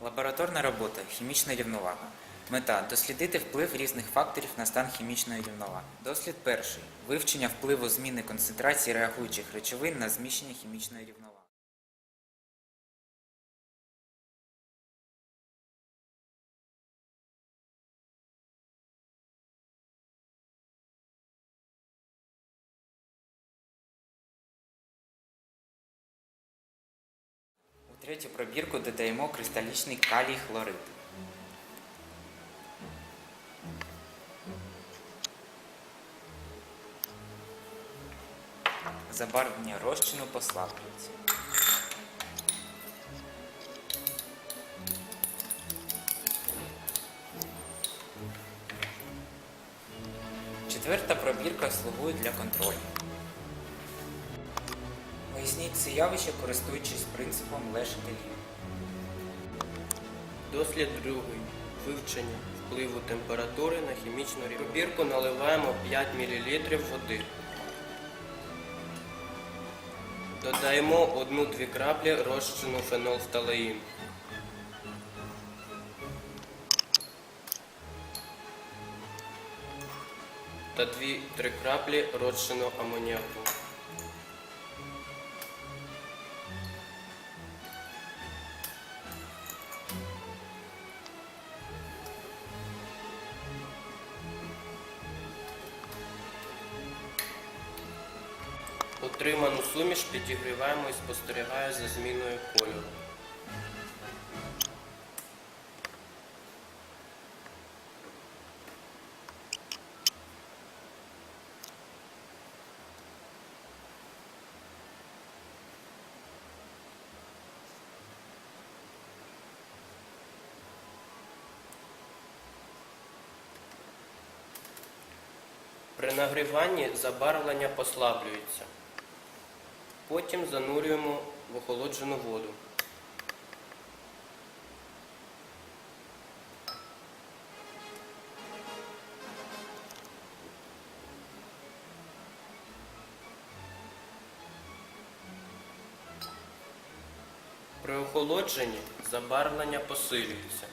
Лабораторна робота хімічна рівновага. Мета дослідити вплив різних факторів на стан хімічної рівноваги. Дослід перший вивчення впливу зміни концентрації реагуючих речовин на зміщення хімічної рівноваги. Третю пробірку додаємо кристалічний калій хлорид. Забарвлення розчину послаблюється. Четверта пробірка слугує для контролю. Поясніть це явище, користуючись принципом Лешетелів. Дослід другий. Вивчення впливу температури на хімічну рівновагу. Пробірку наливаємо 5 мл води. Додаємо 1-2 краплі розчину фенолфталеїн. Та 2-3 краплі розчину амоніаку. Отриману суміш підігріваємо і спостерігаю за зміною кольору. При нагріванні забарвлення послаблюється. Потім занурюємо в охолоджену воду. При охолодженні забарвлення посилюється.